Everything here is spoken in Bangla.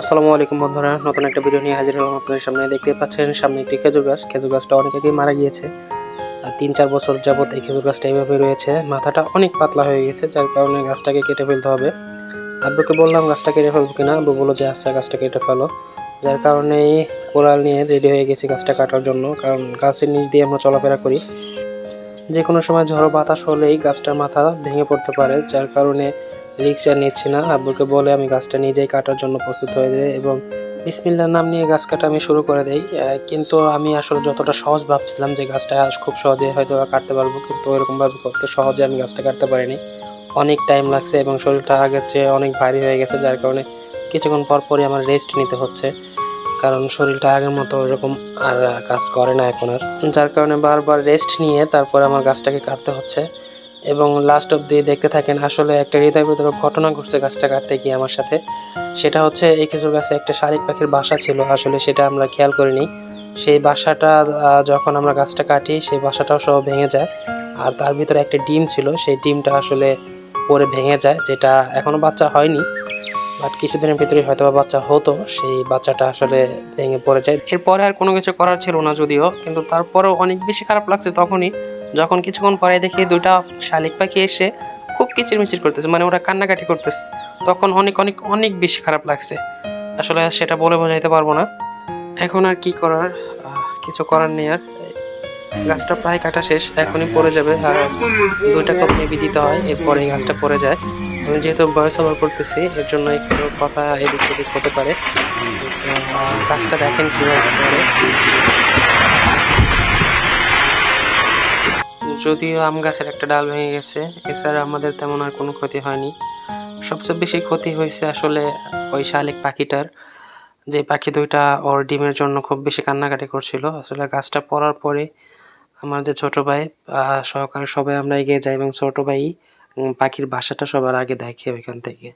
আসসালামু আলাইকুম বন্ধুরা, নতুন একটা ভিডিও নিয়ে হাজির হলাম আপনাদের সামনে। দেখতে পাচ্ছেন, সামনে একটি খেজুর গাছ। খেজুর গাছটা অনেক আগেই মারা গিয়েছে? আর তিন চার বছর যাবত এই খেজুর গাছটা এইভাবে রয়েছে। মাথাটা অনেক পাতলা হয়ে গেছে, যার কারণে গাছটাকে কেটে ফেলতে হবে। আব্বুকে বললাম গাছটা কেটে ফেলব কিনা? আব্বু বলল যে আচ্ছা গাছটা কেটে ফেলো। যার কারণে কোরাল নিয়ে রেডি হয়ে গেছি গাছটা কাটার জন্য, কারণ গাছের নিচ দিয়ে আমরা চলাফেরা করি। যে কোনো সময় ঝড়ো বাতাস হলেই গাছটার মাথা ভেঙে পড়তে পারে, যার কারণে রিক্স আর নিচ্ছি না। আব্বুকে বলে আমি গাছটা নিজেই কাটার জন্য প্রস্তুত হয়ে যাই এবং বিসমিল্লার নাম নিয়ে গাছ কাটা আমি শুরু করে দেই। কিন্তু আমি আসলে যতটা সহজ ভাবছিলাম যে গাছটা খুব সহজে হয়তো কাটতে পারব, কিন্তু ওইরকমভাবে করতে সহজে আমি গাছটা কাটতে পারিনি। অনেক টাইম লাগছে এবং শরীরটা আগের চেয়ে অনেক ভারী হয়ে গেছে, যার কারণে কিছুক্ষণ পর পরই আমার রেস্ট নিতে হচ্ছে। কারণ শরীরটা আগের মতো ওরকম আর কাজ করে না এখন আর। যার কারণে বারবার রেস্ট নিয়ে তারপর আমার গাছটাকে কাটতে হচ্ছে। এবং লাস্ট অব্দি দেখতে থাকেন আসলে একটা হৃদয় ঘটনা ঘটছে গাছটা কাটতে গিয়ে আমার সাথে। সেটা হচ্ছে এই খেজুর গাছে একটা শালিক পাখির বাসা ছিল, আসলে সেটা আমরা খেয়াল করিনি। সেই বাসাটা যখন আমরা গাছটা কাটি, সেই বাসাটাও সব ভেঙে যায়। আর তার ভিতরে একটা ডিম ছিল, সেই ডিমটা আসলে পরে ভেঙে যায়, যেটা এখনও বাচ্চা হয়নি। বাট কিছুদিনের ভিতরে হয়তো বাচ্চা হতো, সেই বাচ্চাটা আসলে ভেঙে পড়ে যায়। এরপরে আর কোনো কিছু করার ছিল না যদিও, কিন্তু তারপরেও অনেক বেশি খারাপ লাগছে তখনই। যখন কিছুক্ষণ পরে দেখি দুইটা শালিক পাখি এসে খুব কিচিরমিচির করতেছে মানে ওরা কান্নাকাটি করতেছে। তখন অনেক অনেক অনেক বেশি খারাপ লাগছে। আসলে সেটা বলে বোঝাইতে পারব না। এখন আর কি করার কিছু করার নেই আর। গাছটা প্রায় কাটা শেষ, এখনই পড়ে যাবে আর দুইটা কাপ মেবি দিতে হয় এরপরে গাছটা পড়ে যায়। আমি যেহেতু ভয়েস ওভার করতেছি, এর জন্য একটু কথা এদিক সেদিক হতে পারে। গাছটা দেখেন কীভাবে যদিও আম গাছের একটা ডাল ভেঙে গেছে, এছাড়া আমাদের তেমন আর কোনো ক্ষতি হয়নি। সবচেয়ে বেশি ক্ষতি হয়েছে আসলে ওই শালিক পাখিটার, যে পাখি দুইটা ওর ডিমের জন্য খুব বেশি কান্নাকাটি করছিল। আসলে গাছটা পড়ার পরে আমাদের ছোট ভাই সহকারে সবাই আমরা এগিয়ে যাই এবং ছোট ভাই পাখির বাসাটা সবার আগে দেখে ওইখান থেকে।